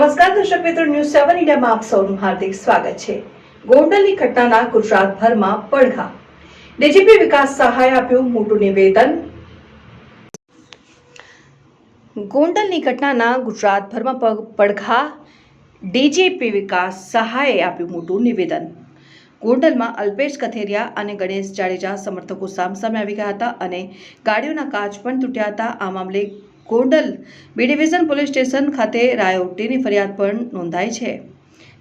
દર્શક મિત્રો ન્યૂઝ સેવન ઇન્ડિયામાં આપ સૌનું હાર્દિક સ્વાગત છે. ગોંડલની ઘટનાના ગુજરાતભરમાં પડઘા. ડીજીપી વિકાસ સહાય આપ્યું, મોટું નિવેદન. ગોંડલની ઘટનાના ગુજરાતભરમાં પડઘા. ડીજીપી વિકાસ સહાયે આપ્યું મોટું નિવેદન. ગોંડલમાં અલ્પેશ કથેરિયા અને ગણેશ જાડેજા સમર્થકો સામસામે આવી ગયા હતા અને ગાડીઓના કાચ પણ તૂટ્યા હતા. આ મામલે Gondal B division police station ખાતે રાયોટીની ફરિયાદ પણ નોંધાઈ છે.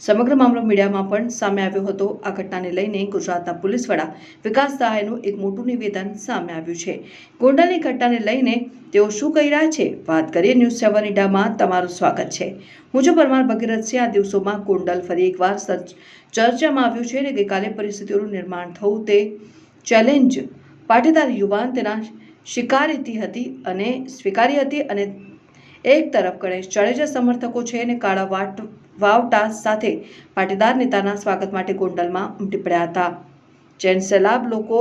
સમગ્ર મામલો મીડિયામાં પણ સામે આવ્યો હતો. આ ઘટનાને લઈને ગુજરાતના પોલીસ વડા વિકાસ સહાયનું એક મોટું નિવેદન સામે આવ્યું છે. ગોંડલની ઘટનાને લઈને તેઓ શું કહી રહ્યા છે? વાત કરીએ ન્યૂઝ સેવન ઇન્ડિયામાં. તમારું સ્વાગત છે. હું છું પરમાર ભગીરથસિંહ આ દિવસોમાં ગોંડલ ફરી એકવાર ચર્ચામાં આવ્યું છે અને ગઈકાલે પરિસ્થિતિઓનું નિર્માણ થવું તે ચેલેન્જ પાટીદાર યુવાન તેના શિકારીતી હતી અને સ્વીકારી હતી અને એક તરફ ગણેશ જાડેજા સમર્થકો છે અને કાળા વાટ, વાવટા સાથે પાટીદાર નેતાના સ્વાગત માટે ગોંડલમાં ઉમટી પડ્યા હતા. જૈન સેલાબ લોકો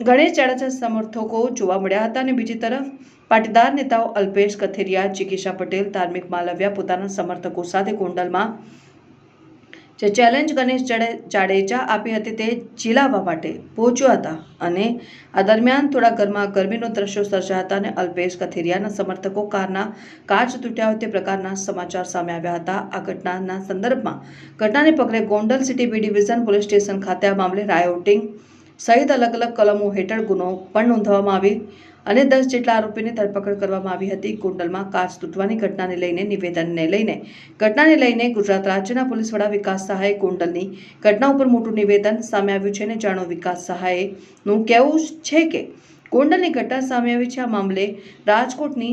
ગણેશ જાડેજા સમર્થકો જોવા મળ્યા હતા અને બીજી તરફ પાટીદાર નેતાઓ અલ્પેશ કથેરિયા ચિકિશા પટેલ, ધાર્મિક માલવ્યા પોતાના સમર્થકો સાથે ગોંડલમાં જે ચેલેન્જ ગણેશ જાડે- જાડેજા આપી હતી તે ચીલાવા માટે પહોંચ્યા હતા અને આ દરમિયાન થોડા ઘરમાં ગરમીનો દ્રશ્યો સર્જાયા હતા અને અલ્પેશ કથિરિયાના સમર્થકો કારના કાચ તૂટ્યા હોય તે પ્રકારના સમાચાર સામે આવ્યા હતા. આ ઘટનાના સંદર્ભમાં ઘટનાને પગલે Gondal city B division police station ખાતે આ મામલે રાયોટિંગ સહિત અલગ અલગ કલમો હેઠળ ગુનો પણ નોંધવામાં આવી અને દસ જેટલા આરોપીની ધરપકડ કરવામાં આવી હતી. ગોંડલમાં કાચ તૂટવાની ઘટનાને લઈને નિવેદનને લઈને. ઘટનાને લઈને ગુજરાત રાજ્યના પોલીસ વડા વિકાસ સહાય ગોંડલની ઘટના ઉપર મોટું નિવેદન સામે આવ્યું છે અને જાણો વિકાસ સહાયનું કહેવું છે કે ગોંડલની ઘટના સામે આવી છે. આ મામલે રાજકોટની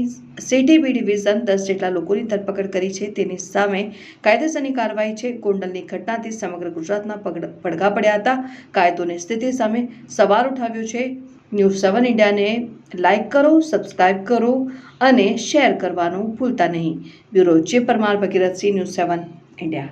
સીટીબી ડિવિઝન દસ જેટલા લોકોની ધરપકડ કરી છે. તેની સામે કાયદેસરની કાર્યવાહી છે. ગોંડલની ઘટનાથી સમગ્ર ગુજરાતના પડઘા પડ્યા હતા. કાયદોની સ્થિતિ સામે સવાલ ઉઠાવ્યો છે. ન્યૂઝ સેવન ઇન્ડિયાને લાઇક કરો, સબસ્ક્રાઇબ કરો અને શેર કરવાનું ભૂલતા નહીં. બ્યુરો જે Parmar Bhagirathsinh news seven India.